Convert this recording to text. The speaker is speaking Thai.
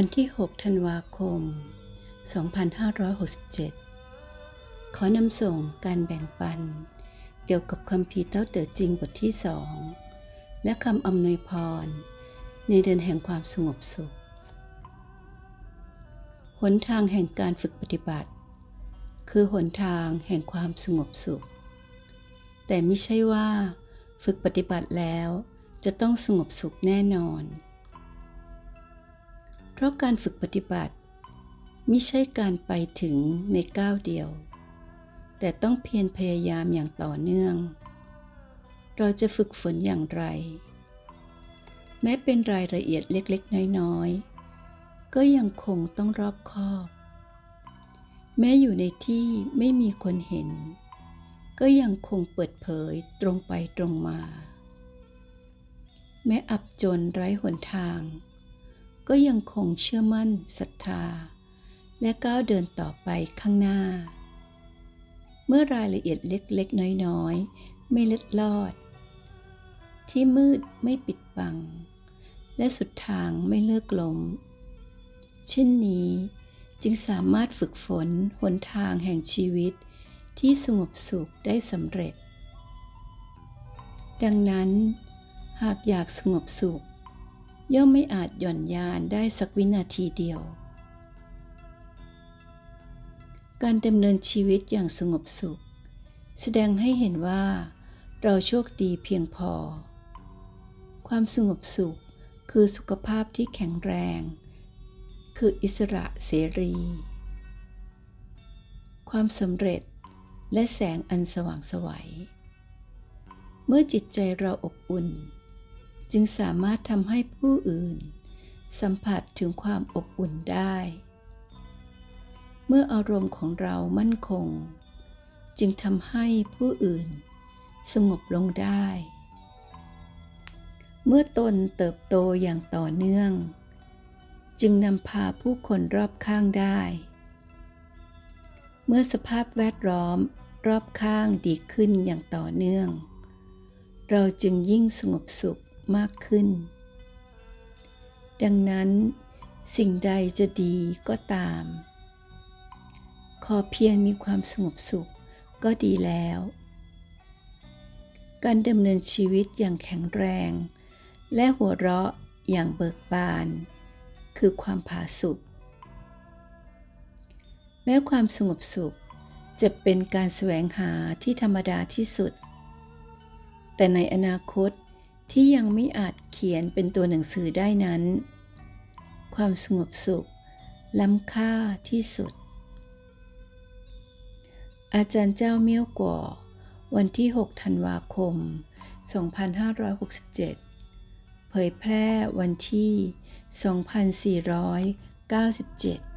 วันที่ 6 ธันวาคม 2567 ขอนำส่งการแบ่งปัน เกี่ยวกับคัมภีเต้าเต๋อจริงบทที่สองและคำอำนวยพร ในเดือนแห่งความสงบสุข หนทางแห่งการฝึกปฏิบัติ คือหนทางแห่งความสงบสุข แต่ไม่ใช่ว่า ฝึกปฏิบัติแล้วจะต้องสงบสุขแน่นอน เพราะการฝึกปฏิบัติไม่ใช่การไปถึงในก้าวเดียว แต่ต้องเพียรพยายามอย่างต่อเนื่อง เราจะฝึกฝนอย่างไร แม้เป็นรายละเอียดเล็กๆ น้อยๆ ก็ยังคงต้องรอบคอบ แม้อยู่ในที่ไม่มีคนเห็น ก็ยังคงเปิดเผยตรงไปตรงมา แม้อับจนไร้หนทาง ก็ยังคงเชื่อมั่นศรัทธา และก้าวเดินต่อไปข้างหน้า เมื่อรายละเอียดเล็กๆ น้อยๆ ไม่เล็ดลอด ที่มืดไม่ปิดบัง และสุดทางไม่เลิกลมเช่นนี้จึงสามารถฝึกฝนหนทางแห่งชีวิตที่สงบสุขได้สำเร็จ ดังนั้น หากอยากสงบสุข ย่อมไม่อาจหย่อนยานได้สักวินาทีเดียว การดำเนินชีวิตอย่างสงบสุข แสดงให้เห็นว่า เราโชคดีเพียงพอ ความสงบสุขคือสุขภาพที่แข็งแรง คืออิสระเสรี ความสำเร็จและแสงอันสว่างไสวัย เมื่อจิตใจเราอบอุ่น จึงสามารถทำให้ผู้อื่น สัมผัสถึงความอบอุ่นได้ เมื่ออารมณ์ของเรามั่นคง จึงทำให้ผู้อื่น สงบลงได้ เมื่อตนเติบโตอย่างต่อเนื่อง จึงนำพาผู้คนรอบข้างได้ เมื่อสภาพแวดล้อมรอบข้างดีขึ้นอย่างต่อเนื่อง เราจึงยิ่งสงบสุข มากขึ้น ดังนั้น สิ่งใดจะดีก็ตาม ขอเพียงมีความสงบสุขก็ดีแล้ว การดำเนินชีวิตอย่างแข็งแรง และหัวเราะอย่างเบิกบาน คือความผาสุกแม้ความสงบสุขจะเป็นการแสวงหาที่ธรรมดาที่สุด แต่ในอนาคต ที่ยังไม่อาจเขียนเป็นตัวหนังสือได้นั้น ความสงบสุข ล้ำค่าที่สุด อาจารย์เจ้าเมี่ยวก่อ วันที่ 6 ธันวาคม 2567 เผยแพร่วันที่ 2497